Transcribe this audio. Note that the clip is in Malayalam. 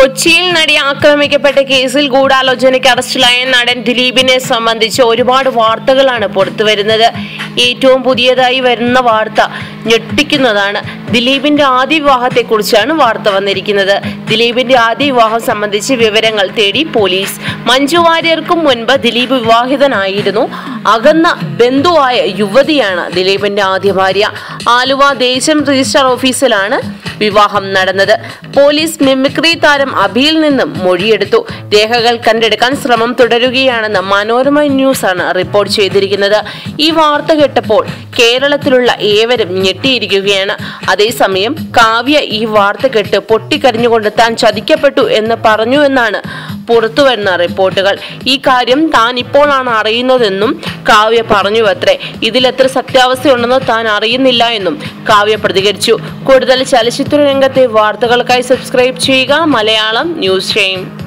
കൊച്ചിയിൽ നടി ആക്രമിക്കപ്പെട്ട കേസിൽ ഗൂഢാലോചനയ്ക്ക് അറസ്റ്റിലായ നടൻ ദിലീപിനെ സംബന്ധിച്ച് ഒരുപാട് വാർത്തകളാണ് പുറത്തുവരുന്നത് ഏറ്റവും പുതിയതായി വരുന്ന വാർത്ത ഞെട്ടിക്കുന്നതാണ്. ദിലീപിന്റെ ആദ്യ വിവാഹത്തെക്കുറിച്ചാണ് വാർത്ത വന്നിരിക്കുന്നത്. ദിലീപിന്റെ ആദ്യ വിവാഹം സംബന്ധിച്ച് വിവരങ്ങൾ തേടി പോലീസ് മഞ്ജു വാര്യർക്കും മുൻപ് ദിലീപ് വിവാഹിതനായിരുന്നു. അകന്ന ബന്ധുവായ യുവതിയാണ് ദിലീപിന്റെ ആദ്യ ഭാര്യ. ആലുവ ദേശം രജിസ്റ്റർ ഓഫീസിലാണ് വിവാഹം നടന്നത്. പോലീസ് മിമിക്രി താരം അഭിയിൽ നിന്നും മൊഴിയെടുത്തു. രേഖകൾ കണ്ടെടുക്കാൻ ശ്രമം തുടരുകയാണെന്ന് മനോരമ ന്യൂസ് ആണ് റിപ്പോർട്ട് ചെയ്തിരിക്കുന്നത്. ഈ വാർത്ത കേട്ടപ്പോൾ കേരളത്തിലുള്ള ഏവരും ഞെട്ടിയിരിക്കുകയാണ്. അതേസമയം കാവ്യ ഈ വാർത്ത കേട്ട് പൊട്ടിക്കരഞ്ഞുകൊണ്ട് താൻ ചതിക്കപ്പെട്ടു എന്ന് പറഞ്ഞു എന്നാണ് പുറത്തുവരുന്ന റിപ്പോർട്ടുകൾ. ഈ കാര്യം താൻ ഇപ്പോഴാണ് അറിയുന്നതെന്നും കാവ്യ പറഞ്ഞു അത്രേ ഇതിൽ എത്ര സത്യാവസ്ഥയുണ്ടെന്ന് താൻ അറിയുന്നില്ല എന്നും കാവ്യ പ്രതികരിച്ചു. കൂടുതൽ ചലച്ചിത്ര രംഗത്തെ വാർത്തകൾക്കായി സബ്സ്ക്രൈബ് ചെയ്യുക. മലയാളം ന്യൂസ് ചെയ്യും